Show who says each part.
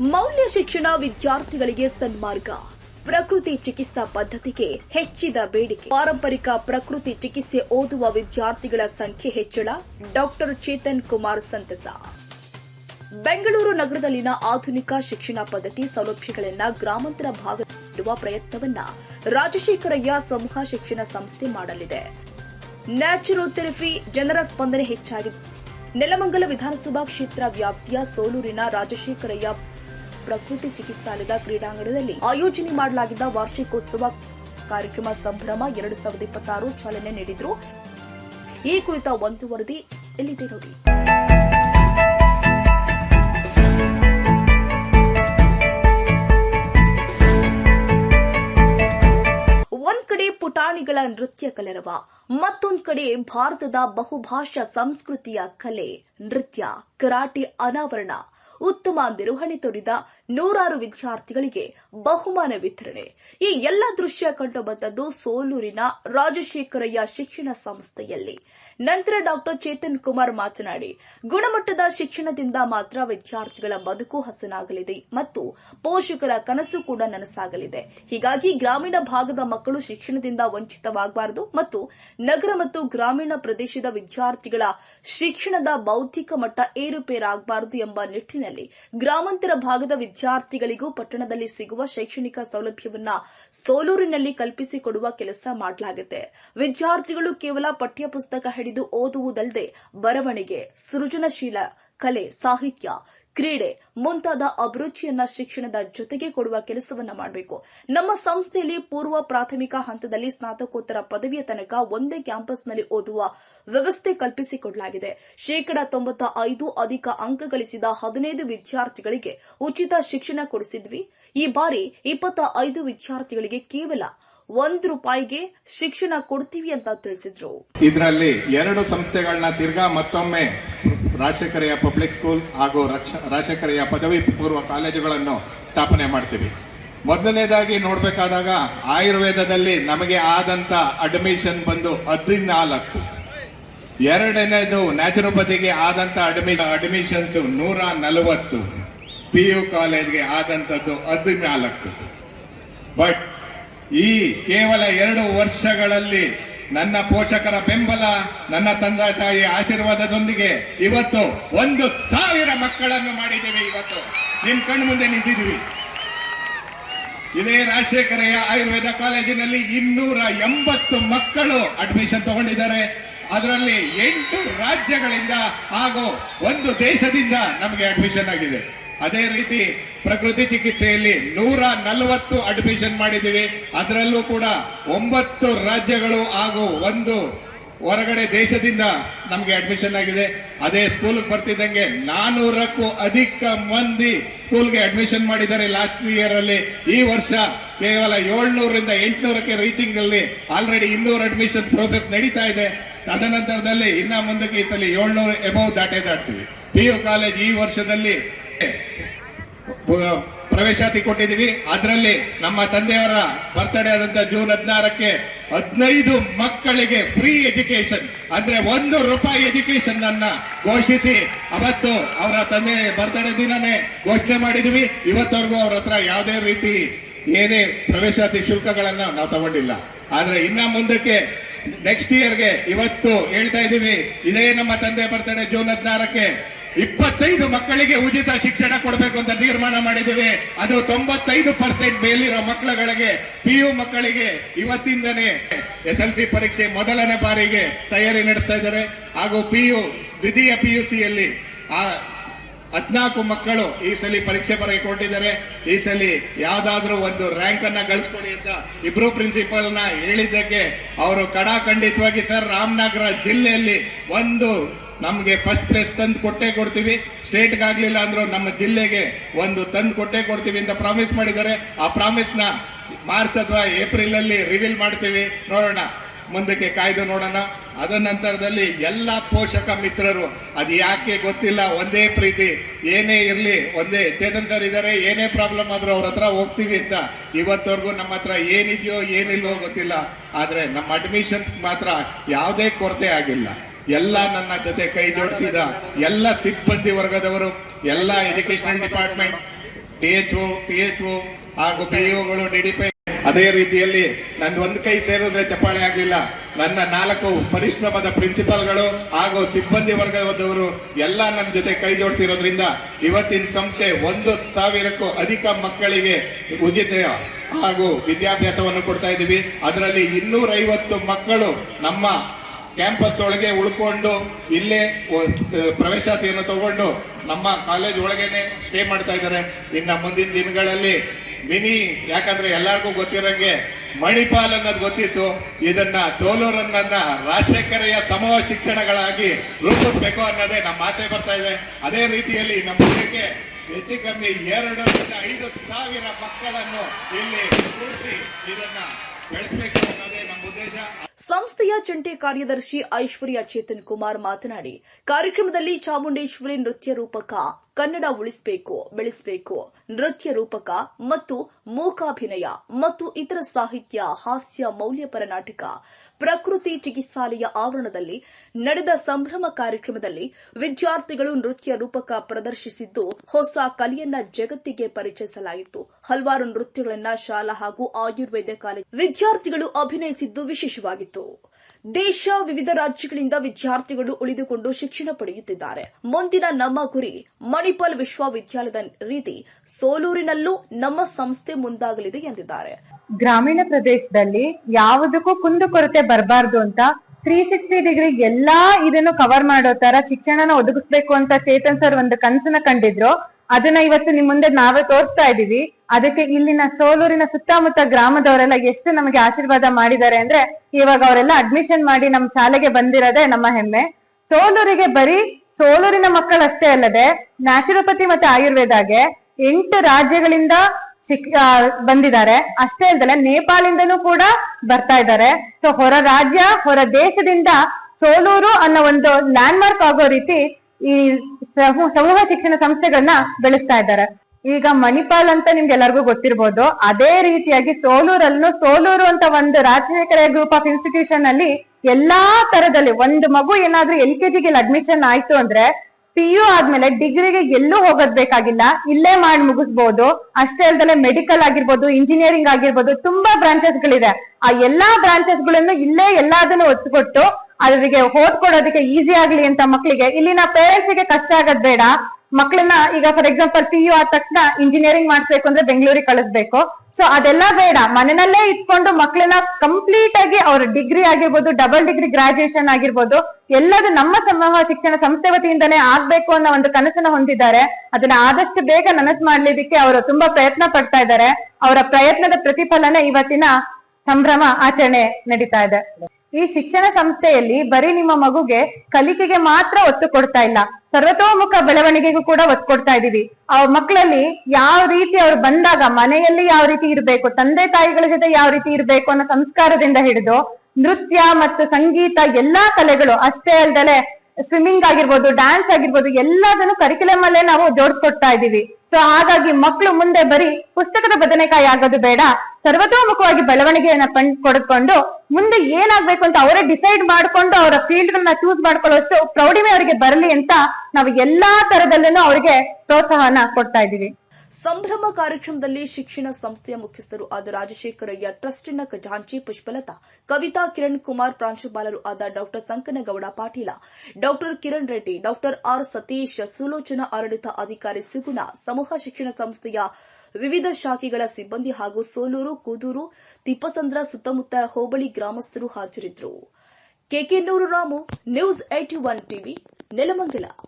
Speaker 1: ಮೌಲ್ಯ ಶಿಕ್ಷಣ ವಿದ್ಯಾರ್ಥಿಗಳಿಗೆ ಸನ್ಮಾರ್ಗ. ಪ್ರಕೃತಿ ಚಿಕಿತ್ಸಾ ಪದ್ಧತಿಗೆ ಹೆಚ್ಚಿದ ಬೇಡಿಕೆ. ಪಾರಂಪರಿಕ ಪ್ರಕೃತಿ ಚಿಕಿತ್ಸೆ ಓದುವ ವಿದ್ಯಾರ್ಥಿಗಳ ಸಂಖ್ಯೆ ಹೆಚ್ಚಳ. ಡಾಕ್ಟರ್ ಚೇತನ್ ಕುಮಾರ್ ಸಂತಸ. ಬೆಂಗಳೂರು ನಗರದಲ್ಲಿನ ಆಧುನಿಕ ಶಿಕ್ಷಣ ಪದ್ಧತಿ ಸೌಲಭ್ಯಗಳನ್ನ ಗ್ರಾಮಾಂತರ ನೀಡುವ ಪ್ರಯತ್ನವನ್ನ ರಾಜಶೇಖರಯ್ಯ ಸಮೂಹ ಶಿಕ್ಷಣ ಸಂಸ್ಥೆ ಮಾಡಲಿದೆ. ನ್ಯಾಚುರೋಥೆರಪಿ ಜನರ ಸ್ಪಂದನೆ ಹೆಚ್ಚಾಗಿದೆ ನೆಲಮಂಗಲ ವಿಧಾನಸಭಾ ಕ್ಷೇತ್ರ ವ್ಯಾಪ್ತಿಯ ಸೋಲೂರಿನ ರಾಜಶೇಖರಯ್ಯ ಪ್ರಕೃತಿ ಚಿಕಿತ್ಸಾಲಯದ ಕ್ರೀಡಾಂಗಣದಲ್ಲಿ ಆಯೋಜನೆ ಮಾಡಲಾಗಿದ್ದ ವಾರ್ಷಿಕೋತ್ಸವ ಕಾರ್ಯಕ್ರಮ ಸಂಭ್ರಮ ಎರಡು ಸಾವಿರದ ಇಪ್ಪತ್ತಾರು ಚಾಲನೆ ನೀಡಿದ್ರು. ಈ ಕುರಿತ ಒಂದು ವರದಿ ಎಲ್ಲಿದೆ ನೋಡಿ. ಒಂದ್ ಕಡೆ ಪುಟಾಣಿಗಳ ನೃತ್ಯ ಕಲರವ, ಮತ್ತೊಂದ್ ಕಡೆ ಭಾರತದ ಬಹುಭಾಷಾ ಸಂಸ್ಕೃತಿಯ ಕಲೆ, ನೃತ್ಯ, ಕರಾಟೆ, ಅನಾವರಣ. ಉತ್ತಮ ನಿರ್ವಹಣೆ ತೋರಿದ ನೂರಾರು ವಿದ್ಯಾರ್ಥಿಗಳಿಗೆ ಬಹುಮಾನ ವಿತರಣೆ. ಈ ಎಲ್ಲ ದೃಶ್ಯ ಕಂಡುಬಂದದ್ದು ಸೋಲೂರಿನ ರಾಜಶೇಖರಯ್ಯ ಶಿಕ್ಷಣ ಸಂಸ್ಥೆಯಲ್ಲಿ. ನಂತರ ಡಾಕ್ಟರ್ ಚೇತನ್ ಕುಮಾರ್ ಮಾತನಾಡಿ, ಗುಣಮಟ್ಟದ ಶಿಕ್ಷಣದಿಂದ ಮಾತ್ರ ವಿದ್ಯಾರ್ಥಿಗಳ ಬದುಕು ಹಸನಾಗಲಿದೆ ಮತ್ತು ಪೋಷಕರ ಕನಸು ಕೂಡ ನನಸಾಗಲಿದೆ. ಹೀಗಾಗಿ ಗ್ರಾಮೀಣ ಭಾಗದ ಮಕ್ಕಳು ಶಿಕ್ಷಣದಿಂದ ವಂಚಿತವಾಗಬಾರದು ಮತ್ತು ನಗರ ಮತ್ತು ಗ್ರಾಮೀಣ ಪ್ರದೇಶದ ವಿದ್ಯಾರ್ಥಿಗಳ ಶಿಕ್ಷಣದ ಬೌದ್ಧಿಕ ಮಟ್ಟ ಏರುಪೇರಾಗಬಾರದು ಎಂಬ ನಿಟ್ಟಿನಲ್ಲಿ ಗ್ರಾಮಾಂತರ ಭಾಗದ ವಿದ್ಯಾರ್ಥಿಗಳಿಗೂ ಪಟ್ಟಣದಲ್ಲಿ ಸಿಗುವ ಶೈಕ್ಷಣಿಕ ಸೌಲಭ್ಯವನ್ನ ಸೋಲೂರಿನಲ್ಲಿ ಕಲ್ಪಿಸಿಕೊಡುವ ಕೆಲಸ ಮಾಡಲಾಗಿದೆ ವಿದ್ಯಾರ್ಥಿಗಳು ಕೇವಲ ಪಠ್ಯಪುಸ್ತಕ ಹಿಡಿದು ಓದುವುದಲ್ಲದೆ, ಬರವಣಿಗೆ, ಸೃಜನಶೀಲ ಕಲೆ, ಸಾಹಿತ್ಯ ಕ್ರೀಡೆ ಮುಂತಾದ ಅಭಿರುಚಿಯನ್ನ ಶಿಕ್ಷಣದ ಜೊತೆಗೆ ಕೊಡುವ ಕೆಲಸವನ್ನ ಮಾಡಬೇಕು. ನಮ್ಮ ಸಂಸ್ಥೆಯಲ್ಲಿ ಪೂರ್ವ ಪ್ರಾಥಮಿಕ ಹಂತದಲ್ಲಿ ಸ್ನಾತಕೋತ್ತರ ಪದವಿಯ ತನಕ ಒಂದೇ ಕ್ಯಾಂಪಸ್ನಲ್ಲಿ ಓದುವ ವ್ಯವಸ್ಥೆ ಕಲ್ಪಿಸಿಕೊಡಲಾಗಿದೆ. ಶೇಕಡ ತೊಂಬತ್ತ ಐದು ಅಧಿಕ ಅಂಕ ಗಳಿಸಿದ ಹದಿನೈದು ವಿದ್ಯಾರ್ಥಿಗಳಿಗೆ ಉಚಿತ ಶಿಕ್ಷಣ ಕೊಡಿಸಿದ್ವಿ. ಈ ಬಾರಿ ಇಪ್ಪತ್ತ ಐದು ವಿದ್ಯಾರ್ಥಿಗಳಿಗೆ ಕೇವಲ ಒಂದು ರೂಪಾಯಿಗೆ ಶಿಕ್ಷಣ ಕೊಡ್ತೀವಿ ಅಂತ ತಿಳಿಸಿದ್ರು.
Speaker 2: ಇದರಲ್ಲಿ ಎರಡು ಸಂಸ್ಥೆಗಳನ್ನ ತಿರ್ಗಾ ಮತ್ತೊಮ್ಮೆ ರಾಜಶೇಖರಯ್ಯ ಪಬ್ಲಿಕ್ ಸ್ಕೂಲ್ ಹಾಗೂ ರಕ್ಷ- ರಾಜಶೇಖರಯ್ಯ ಪದವಿ ಪೂರ್ವ ಕಾಲೇಜುಗಳನ್ನು ಸ್ಥಾಪನೆ ಮಾಡ್ತೀವಿ. ಮೊದಲನೇದಾಗಿ ನೋಡಬೇಕಾದಾಗ ಆಯುರ್ವೇದದಲ್ಲಿ ನಮಗೆ ಆದಂಥ ಅಡ್ಮಿಷನ್ ಬಂದು ಹದಿನಾಲ್ಕು. ಎರಡನೇದು ನ್ಯಾಚುರೋಪತಿಗೆ ಆದಂಥ ಅಡ್ಮಿ ಅಡ್ಮಿಷನ್ಸ್ ನೂರ ನಲವತ್ತು. ಪಿ ಯು ಕಾಲೇಜ್ಗೆ ಆದಂಥದ್ದು ಹದಿನಾಲ್ಕು. ಬಟ್ ಈ ಕೇವಲ ಎರಡು ವರ್ಷಗಳಲ್ಲಿ ನನ್ನ ಪೋಷಕರ ಬೆಂಬಲ, ನನ್ನ ತಂದೆ ತಾಯಿ ಆಶೀರ್ವಾದದೊಂದಿಗೆ ಇವತ್ತು ಒಂದು ಸಾವಿರ ಮಕ್ಕಳನ್ನು ಮಾಡಿದ್ದೇವೆ ಇವತ್ತು. ನಿಮ್ ಕಣ್ಣು ಮುಂದೆ ನಿಂತಿದ್ದೀವಿ. ಇದೇ ರಾಜಶೇಖರಯ್ಯ ಆಯುರ್ವೇದ ಕಾಲೇಜಿನಲ್ಲಿ ಇನ್ನೂರ ಎಂಬತ್ತು ಮಕ್ಕಳು ಅಡ್ಮಿಷನ್ ತಗೊಂಡಿದ್ದಾರೆ. ಅದರಲ್ಲಿ ಎಂಟು ರಾಜ್ಯಗಳಿಂದ ಹಾಗೂ ಒಂದು ದೇಶದಿಂದ ನಮಗೆ ಅಡ್ಮಿಷನ್ ಆಗಿದೆ. ಅದೇ ರೀತಿ ಪ್ರಕೃತಿ ಚಿಕಿತ್ಸೆಯಲ್ಲಿ ನೂರ ನಲವತ್ತು ಅಡ್ಮಿಷನ್ ಮಾಡಿದ್ದೀವಿ. ಅದರಲ್ಲೂ ಕೂಡ ಒಂಬತ್ತು ರಾಜ್ಯಗಳು ಹಾಗೂ ಒಂದು ಹೊರಗಡೆ ದೇಶದಿಂದ ನಮಗೆ ಅಡ್ಮಿಷನ್ ಆಗಿದೆ. ಅದೇ ಸ್ಕೂಲ್ಗೆ ಬರ್ತಿದ್ದಂಗೆ ನಾನೂರಕ್ಕೂ ಅಧಿಕ ಮಂದಿ ಸ್ಕೂಲ್ಗೆ ಅಡ್ಮಿಷನ್ ಮಾಡಿದ್ದಾರೆ ಲಾಸ್ಟ್ ಇಯರ್ ಅಲ್ಲಿ. ಈ ವರ್ಷ ಕೇವಲ ಏಳ್ನೂರಿಂದ ಎಂಟುನೂರಕ್ಕೆ ರೀಚಿಂಗ್ ಅಲ್ಲಿ ಆಲ್ರೆಡಿ ಇನ್ನೂರು ಅಡ್ಮಿಷನ್ ಪ್ರೋಸೆಸ್ ನಡೀತಾ ಇದೆ. ತದನಂತರದಲ್ಲಿ ಇನ್ನ ಮುಂದಕ್ಕೆ ಈ ಸಲ ಏಳ್ನೂರು ಎಬೌ ದಾಟೇ ದಾಟ್ತೀವಿ. ಪಿ ಯು ಕಾಲೇಜ್ ಈ ವರ್ಷದಲ್ಲಿ ಪ್ರವೇಶಾತಿ ಕೊಟ್ಟಿದ್ದೀವಿ. ಅದರಲ್ಲಿ ನಮ್ಮ ತಂದೆಯವರ ಬರ್ತ್ಡೇ ಆದಂತ ಜೂನ್ ಹದಿನಾರಕ್ಕೆ ಹದಿನೈದು ಮಕ್ಕಳಿಗೆ ಫ್ರೀ ಎಜುಕೇಶನ್ ಅಂದ್ರೆ ಒಂದು ರೂಪಾಯಿ ಎಜುಕೇಶನ್ ಅನ್ನ ಘೋಷಿಸಿ ಅವತ್ತು ಅವರ ತಂದೆ ಬರ್ತ್ಡೇ ದಿನನೇ ಘೋಷಣೆ ಮಾಡಿದ್ವಿ. ಇವತ್ತವರೆಗೂ ಅವ್ರ ಹತ್ರ ಯಾವುದೇ ರೀತಿ ಏನೇ ಪ್ರವೇಶಾತಿ ಶುಲ್ಕಗಳನ್ನ ನಾವು ತಗೊಂಡಿಲ್ಲ. ಆದ್ರೆ ಇನ್ನ ಮುಂದಕ್ಕೆ ನೆಕ್ಸ್ಟ್ ಇಯರ್ಗೆ ಇವತ್ತು ಹೇಳ್ತಾ ಇದೀವಿ ಇದೇ ನಮ್ಮ ತಂದೆ ಬರ್ತ್ಡೇ ಜೂನ್ ಹದಿನಾರಕ್ಕೆ ಇಪ್ಪತ್ತೈದು ಮಕ್ಕಳಿಗೆ ಉಚಿತ ಶಿಕ್ಷಣ ಕೊಡಬೇಕು ಅಂತ ತೀರ್ಮಾನ ಮಾಡಿದ್ದೀವಿ. ಅದು ತೊಂಬತ್ತೈದು ಪರ್ಸೆಂಟ್ ಮೇಲಿರೋ ಮಕ್ಕಳುಗಳಿಗೆ ಪಿ ಯು ಮಕ್ಕಳಿಗೆ ಇವತ್ತಿಂದನೇ ಎಸ್ ಎಲ್ ಸಿ ಪರೀಕ್ಷೆ ಮೊದಲನೇ ಬಾರಿಗೆ ತಯಾರಿ ನಡೆಸ್ತಾ ಇದ್ದಾರೆ. ಹಾಗೂ ಪಿ ಯು ದ್ವಿತೀಯ ಪಿ ಯು ಸಿಯಲ್ಲಿ ಆ ಹದಿನಾಲ್ಕು ಮಕ್ಕಳು ಈ ಸಲ ಪರೀಕ್ಷೆ ಬರೆಗೆ ಕೊಟ್ಟಿದ್ದಾರೆ. ಈ ಸಲ ಯಾವ್ದಾದ್ರೂ ಒಂದು ರ್ಯಾಂಕ್ ಅನ್ನ ಗಳಿಸ್ಕೊಡಿ ಅಂತ ಇಬ್ರು ಪ್ರಿನ್ಸಿಪಲ್ನ ಹೇಳಿದ್ದಕ್ಕೆ ಅವರು ಕಡಾಖಂಡಿತವಾಗಿ ಸರ್ ರಾಮನಗರ ಜಿಲ್ಲೆಯಲ್ಲಿ ಒಂದು ನಮ್ಗೆ ಫಸ್ಟ್ ಪ್ಲೇಸ್ ತಂದು ಕೊಟ್ಟೇ ಕೊಡ್ತೀವಿ. ಸ್ಟೇಟ್ಗೆ ಆಗಲಿಲ್ಲ ಅಂದ್ರೂ ನಮ್ಮ ಜಿಲ್ಲೆಗೆ ಒಂದು ತಂದು ಕೊಟ್ಟೇ ಕೊಡ್ತೀವಿ ಅಂತ ಪ್ರಾಮಿಸ್ ಮಾಡಿದ್ದಾರೆ. ಆ ಪ್ರಾಮಿಸ್ನ ಮಾರ್ಚ್ ಅಥವಾ ಏಪ್ರಿಲಲ್ಲಿ ರಿವೀಲ್ ಮಾಡ್ತೀವಿ. ನೋಡೋಣ. ಮುಂದಕ್ಕೆ ಕಾಯ್ದು ನೋಡೋಣ. ಅದ ನಂತರದಲ್ಲಿ ಎಲ್ಲ ಪೋಷಕ ಮಿತ್ರರು, ಅದು ಯಾಕೆ ಗೊತ್ತಿಲ್ಲ. ಒಂದೇ ಪ್ರೀತಿ. ಏನೇ ಇರಲಿ, ಒಂದೇ. ಚೇತನ್ ಸರ್ ಇದ್ದಾರೆ ಏನೇ ಪ್ರಾಬ್ಲಮ್ ಆದರೂ ಅವ್ರ ಹತ್ರ ಹೋಗ್ತೀವಿ ಅಂತ. ಇವತ್ತವರೆಗೂ ನಮ್ಮ ಹತ್ರ ಏನಿದೆಯೋ, ಏನಿಲ್ವೋ ಗೊತ್ತಿಲ್ಲ. ಆದರೆ ನಮ್ಮ ಅಡ್ಮಿಷನ್ಸ್ ಮಾತ್ರ ಯಾವುದೇ ಕೊರತೆ ಆಗಿಲ್ಲ. ಎಲ್ಲ ನನ್ನ ಜೊತೆ ಕೈ ಜೋಡಿಸಿದ ಎಲ್ಲ ಸಿಬ್ಬಂದಿ ವರ್ಗದವರು, ಎಲ್ಲ ಎಜುಕೇಶನಲ್ ಡಿಪಾರ್ಟ್ಮೆಂಟ್ ಟಿಎಚ್ಒ ಒ ಹಾಗೂ ಪಿಇಒಗಳು ಡಿಡಿಪಿ ಅದೇ ರೀತಿಯಲ್ಲಿ ನಂದು ಒಂದು ಕೈ ಸೇರಿದ್ರೆ ಚಪ್ಪಾಳೆ ಆಗಲಿಲ್ಲ ನನ್ನ ನಾಲ್ಕು ಪರಿಶ್ರಮದ ಪ್ರಿನ್ಸಿಪಾಲ್ಗಳು ಹಾಗೂ ಸಿಬ್ಬಂದಿ ವರ್ಗದವರು ಎಲ್ಲ ನನ್ನ ಜೊತೆ ಕೈ ಜೋಡಿಸಿರೋದ್ರಿಂದ ಇವತ್ತಿನ ಸಂಸ್ಥೆ ಒಂದು ಸಾವಿರಕ್ಕೂ ಅಧಿಕ ಮಕ್ಕಳಿಗೆ ಉಚಿತ ಹಾಗೂ ವಿದ್ಯಾಭ್ಯಾಸವನ್ನು ಕೊಡ್ತಾ ಇದ್ದೀವಿ. ಅದರಲ್ಲಿ ಇನ್ನೂರೈವತ್ತು ಮಕ್ಕಳು ನಮ್ಮ ಕ್ಯಾಂಪಸ್ ಒಳಗೆ ಉಳ್ಕೊಂಡು ಇಲ್ಲೇ ಪ್ರವೇಶಾತಿಯನ್ನು ತಗೊಂಡು ನಮ್ಮ ಕಾಲೇಜ್ ಒಳಗೇನೆ ಸ್ಟೇ ಮಾಡ್ತಾ ಇದ್ದಾರೆ. ಇನ್ನು ಮುಂದಿನ ದಿನಗಳಲ್ಲಿ ಮಿನಿ, ಯಾಕಂದ್ರೆ ಎಲ್ಲರಿಗೂ ಗೊತ್ತಿರಂಗೆ ಮಣಿಪಾಲ್ ಅನ್ನೋದು ಗೊತ್ತಿತ್ತು. ಇದನ್ನ ಸೋಲೂರನ್ನ ರಾಜಶೇಖರೆಯ ಸಮೂಹ ಶಿಕ್ಷಣಗಳಾಗಿ ರೂಪಿಸ್ಬೇಕು ಅನ್ನೋದೇ ನಮ್ಮ ಆಸೆ ಬರ್ತಾ ಇದೆ. ಅದೇ ರೀತಿಯಲ್ಲಿ ನಮ್ಮ ಊರಿಗೆ ಹೆಚ್ಚು ಕಮ್ಮಿ ಎರಡರಿಂದ ಐದು ಸಾವಿರ ಮಕ್ಕಳನ್ನು ಇಲ್ಲಿ ಕೂಡಿಸಿ ಇದನ್ನ ಬೆಳೆಸಬೇಕು ಅನ್ನೋದೇ ನಮ್ಮ ಉದ್ದೇಶ.
Speaker 1: ಸಂಸ್ಥೆಯ ಜಂಟಿ ಕಾರ್ಯದರ್ಶಿ ಐಶ್ವರ್ಯ ಚೇತನ್ ಕುಮಾರ್ ಮಾತನಾಡಿ ಕಾರ್ಯಕ್ರಮದಲ್ಲಿ ಚಾಮುಂಡೇಶ್ವರಿ ನೃತ್ಯ ರೂಪಕ ಕನ್ನಡ ಉಳಿಸಬೇಕು, ಬೆಳೆಸಬೇಕು. ನೃತ್ಯ ರೂಪಕ ಮತ್ತು ಮೂಕಾಭಿನಯ ಮತ್ತು ಇತರ ಸಾಹಿತ್ಯ, ಹಾಸ್ಯ ಮೌಲ್ಯಪರ ನಾಟಕ. ಪ್ರಕೃತಿ ಚಿಕಿತ್ಸಾಲಯ ಆವರಣದಲ್ಲಿ ನಡೆದ ಸಂಭ್ರಮ ಕಾರ್ಯಕ್ರಮದಲ್ಲಿ ವಿದ್ಯಾರ್ಥಿಗಳು ನೃತ್ಯ ರೂಪಕ ಪ್ರದರ್ಶಿಸಿದ್ದು, ಹೊಸ ಕಲೆಯನ್ನ ಜಗತ್ತಿಗೆ ಪರಿಚಯಿಸಲಾಯಿತು. ಹಲವಾರು ನೃತ್ಯಗಳನ್ನ ಶಾಲಾ ಹಾಗೂ ಆಯುರ್ವೇದ ಕಾಲೇಜು ವಿದ್ಯಾರ್ಥಿಗಳು ಅಭಿನಯಿಸಿದ್ದು ವಿಶೇಷವಾಗಿತ್ತು. ದೇಶ ವಿವಿಧ ರಾಜ್ಯಗಳಿಂದ ವಿದ್ಯಾರ್ಥಿಗಳು ಉಳಿದುಕೊಂಡು ಶಿಕ್ಷಣ ಪಡೆಯುತ್ತಿದ್ದಾರೆ. ಮುಂದಿನ ನಮ್ಮ ಗುರಿ, ಮಣಿಪಾಲ್ ವಿಶ್ವವಿದ್ಯಾಲಯದ ರೀತಿ ಸೋಲೂರಿನಲ್ಲೂ ನಮ್ಮ ಸಂಸ್ಥೆ ಮುಂದಾಗಲಿದೆ ಎಂದಿದ್ದಾರೆ.
Speaker 3: ಗ್ರಾಮೀಣ ಪ್ರದೇಶದಲ್ಲಿ ಯಾವುದಕ್ಕೂ ಕುಂದುಕೊರತೆ ಬರಬಾರದು ಅಂತ ತ್ರೀ ಸಿಕ್ಸ್ಟಿ ಡಿಗ್ರಿ ಎಲ್ಲಾ ಇದನ್ನು ಕವರ್ ಮಾಡೋ ತರ ಶಿಕ್ಷಣನ ಒದಗಿಸ್ಬೇಕು ಅಂತ ಚೇತನ್ ಸರ್ ಒಂದು ಕನಸನ್ನ ಕಂಡಿದ್ರು. ಅದನ್ನ ಇವತ್ತು ನಿಮ್ ಮುಂದೆ ನಾವೇ ತೋರಿಸ್ತಾ ಇದೀವಿ ಅದಕ್ಕೆ ಇಲ್ಲಿನ ಸೋಲೂರಿನ ಸುತ್ತಮುತ್ತ ಗ್ರಾಮದವರೆಲ್ಲ ಎಷ್ಟು ನಮಗೆ ಆಶೀರ್ವಾದ ಮಾಡಿದ್ದಾರೆ ಅಂದ್ರೆ ಇವಾಗ ಅವರೆಲ್ಲ ಅಡ್ಮಿಷನ್ ಮಾಡಿ ನಮ್ಮ ಶಾಲೆಗೆ ಬಂದಿರೋದೇ ನಮ್ಮ ಹೆಮ್ಮೆ. ಸೋಲೂರಿಗೆ ಬರೀ ಸೋಲೂರಿನ ಮಕ್ಕಳಷ್ಟೇ ಅಲ್ಲದೆ ನ್ಯಾಚುರೋಪತಿ ಮತ್ತೆ ಆಯುರ್ವೇದಾಗೆ ಎಂಟು ರಾಜ್ಯಗಳಿಂದ ಸಿಕ್ ಬಂದಿದ್ದಾರೆ. ಅಷ್ಟೇ ಅಲ್ಲದೆ ನೇಪಾಳಿಂದನೂ ಕೂಡ ಬರ್ತಾ ಇದ್ದಾರೆ. ಸೊ ಹೊರ ರಾಜ್ಯ, ಹೊರ ದೇಶದಿಂದ ಸೋಲೂರು ಅನ್ನೋ ಒಂದು ಲ್ಯಾಂಡ್ ಮಾರ್ಕ್ ಆಗೋ ರೀತಿ ಈ ಸಮೂ- ಸಮೂಹ ಶಿಕ್ಷಣ ಸಂಸ್ಥೆಗಳನ್ನ ಬೆಳೆಸ್ತಾ ಇದ್ದಾರೆ. ಈಗ ಮಣಿಪಾಲ್ ಅಂತ ನಿಮ್ಗೆ ಎಲ್ಲರಿಗೂ ಗೊತ್ತಿರ್ಬೋದು. ಅದೇ ರೀತಿಯಾಗಿ ಸೋಲೂರಲ್ಲೂ ಸೋಲೂರು ಅಂತ ಒಂದು ರಾಜಶೇಖರ ಗ್ರೂಪ್ ಆಫ್ ಇನ್ಸ್ಟಿಟ್ಯೂಷನ್ ಅಲ್ಲಿ ಎಲ್ಲಾ ತರದಲ್ಲಿ ಒಂದು ಮಗು ಏನಾದ್ರೂ ಎಲ್ ಕೆ ಜಿಗೆ ಅಡ್ಮಿಷನ್ ಆಯ್ತು ಅಂದ್ರೆ ಪಿ ಯು ಆದ್ಮೇಲೆ ಡಿಗ್ರಿಗೆ ಎಲ್ಲೂ ಹೋಗೋದ್ ಬೇಕಾಗಿಲ್ಲ. ಇಲ್ಲೇ ಮಾಡಿ ಮುಗಿಸ್ಬೋದು. ಅಷ್ಟೇ ಅಲ್ದಲೆ ಮೆಡಿಕಲ್ ಆಗಿರ್ಬೋದು ಇಂಜಿನಿಯರಿಂಗ್ ಆಗಿರ್ಬೋದು, ತುಂಬಾ ಬ್ರಾಂಚಸ್ ಗಳಿದೆ. ಆ ಎಲ್ಲಾ ಬ್ರಾಂಚಸ್ಗಳನ್ನು ಇಲ್ಲೇ ಎಲ್ಲಾದನ್ನು ಒತ್ತು ಕೊಟ್ಟು ಅವರಿಗೆ ಓದ್ಕೊಡೋದಕ್ಕೆ ಈಸಿ ಆಗ್ಲಿ ಅಂತ ಮಕ್ಕಳಿಗೆ ಇಲ್ಲಿನ ಪೇರೆಂಟ್ಸ್ಗೆ ಕಷ್ಟ ಆಗೋದ್ ಬೇಡ. ಮಕ್ಕಳನ್ನ ಈಗ ಫಾರ್ ಎಕ್ಸಾಂಪಲ್ ಪಿ ಯು ಆದ ತಕ್ಷಣ ಇಂಜಿನಿಯರಿಂಗ್ ಮಾಡ್ಬೇಕು ಅಂದ್ರೆ ಬೆಂಗಳೂರಿಗೆ ಕಳಿಸ್ಬೇಕು. ಸೊ ಅದೆಲ್ಲ ಬೇಡ. ಮನೆಯಲ್ಲೇ ಇಟ್ಕೊಂಡು ಮಕ್ಕಳನ್ನ ಕಂಪ್ಲೀಟ್ ಆಗಿ ಅವ್ರ ಡಿಗ್ರಿ ಆಗಿರ್ಬೋದು ಡಬಲ್ ಡಿಗ್ರಿ ಗ್ರಾಜುಯೇಷನ್ ಆಗಿರ್ಬೋದು, ಎಲ್ಲದು ನಮ್ಮ ಸಮೂಹ ಶಿಕ್ಷಣ ಸಂಸ್ಥೆ ವತಿಯಿಂದನೇ ಆಗ್ಬೇಕು ಅನ್ನೋ ಒಂದು ಕನಸನ್ನ ಹೊಂದಿದ್ದಾರೆ. ಅದನ್ನ ಆದಷ್ಟು ಬೇಗ ನನಸು ಮಾಡ್ಲಿದಕ್ಕೆ ಅವರು ತುಂಬಾ ಪ್ರಯತ್ನ ಪಡ್ತಾ ಇದ್ದಾರೆ. ಅವರ ಪ್ರಯತ್ನದ ಪ್ರತಿಫಲನೇ ಇವತ್ತಿನ ಸಂಭ್ರಮ ಆಚರಣೆ ನಡೀತಾ ಇದೆ. ಈ ಶಿಕ್ಷಣ ಸಂಸ್ಥೆಯಲ್ಲಿ ಬರೀ ನಿಮ್ಮ ಮಗುಗೆ ಕಲಿಕೆಗೆ ಮಾತ್ರ ಒತ್ತು ಕೊಡ್ತಾ ಇಲ್ಲ. ಸರ್ವತೋಮುಖ ಬೆಳವಣಿಗೆಗೂ ಕೂಡ ಒತ್ತು ಕೊಡ್ತಾ ಇದೀವಿ ಆ ಮಕ್ಕಳಲ್ಲಿ ಯಾವ ರೀತಿ ಅವ್ರು ಬಂದಾಗ ಮನೆಯಲ್ಲಿ ಯಾವ ರೀತಿ ಇರಬೇಕು, ತಂದೆ ತಾಯಿಗಳ ಜೊತೆ ಯಾವ ರೀತಿ ಇರಬೇಕು ಅನ್ನೋ ಸಂಸ್ಕಾರದಿಂದ ಹಿಡಿದು ನೃತ್ಯ ಮತ್ತು ಸಂಗೀತ ಎಲ್ಲಾ ಕಲೆಗಳು ಅಷ್ಟೇ ಅಲ್ದಲೆ ಸ್ವಿಮ್ಮಿಂಗ್ ಆಗಿರ್ಬೋದು, ಡ್ಯಾನ್ಸ್ ಆಗಿರ್ಬೋದು, ಎಲ್ಲದನ್ನು ಕರಿಕ್ಯುಲಮ್ ಅಲ್ಲೇ ನಾವು ಜೋಡಿಸ್ಕೊಡ್ತಾ ಇದೀವಿ ಸೊ ಹಾಗಾಗಿ ಮಕ್ಕಳು ಮುಂದೆ ಬರೀ ಪುಸ್ತಕದ ಬದನೆಕಾಯಿ ಆಗೋದು ಬೇಡ. ಸರ್ವತೋಮುಖವಾಗಿ ಬೆಳವಣಿಗೆಯನ್ನ ಪಂಡ್ ಕೊಡ್ಕೊಂಡು ಮುಂದೆ ಏನಾಗ್ಬೇಕು ಅಂತ ಅವರೇ ಡಿಸೈಡ್ ಮಾಡ್ಕೊಂಡು ಅವರ ಫೀಲ್ಡ್ನ ಚೂಸ್ ಮಾಡ್ಕೊಳ್ಳೋಷ್ಟು ಪ್ರೌಢಿಮೆ ಅವರಿಗೆ ಬರಲಿ ಅಂತ ನಾವು ಎಲ್ಲಾ ತರದಲ್ಲೂ ಅವರಿಗೆ ಪ್ರೋತ್ಸಾಹನ ಕೊಡ್ತಾ ಇದೀವಿ
Speaker 1: ಸಂಭ್ರಮ ಕಾರ್ಯಕ್ರಮದಲ್ಲಿ ಶಿಕ್ಷಣ ಸಂಸ್ಥೆಯ ಮುಖ್ಯಸ್ಥರು ಆದ ರಾಜಶೇಖರಯ್ಯ ಟ್ರಸ್ಟಿನ ಖಜಾಂಚಿ ಪುಷ್ಪಲತಾ, ಕವಿತಾ ಕಿರಣ್ ಕುಮಾರ್ ಪ್ರಾಂಶುಪಾಲರು ಆದ ಡಾ ಸಂಕನಗೌಡ ಪಾಟೀಲ, ಡಾ ಕಿರಣ್ ರೆಡ್ಡಿ, ಡಾ ಆರ್ ಸತೀಶ್, ಸುಲೋಚನಾ ಆಡಳಿತ ಅಧಿಕಾರಿ ಸುಗುಣ, ಸಮೂಹ ಶಿಕ್ಷಣ ಸಂಸ್ಥೆಯ ವಿವಿಧ ಶಾಖೆಗಳ ಸಿಬ್ಬಂದಿ ಹಾಗೂ ಸೋಲೂರು, ಕೂದೂರು, ತಿಪ್ಪಸಂದ್ರ, ಸುತ್ತಮುತ್ತ ಹೋಬಳಿ ಗ್ರಾಮಸ್ಥರು ಹಾಜರಿದ್ದರು. Kekenuru Ramu news A T one TV, Nelamangala.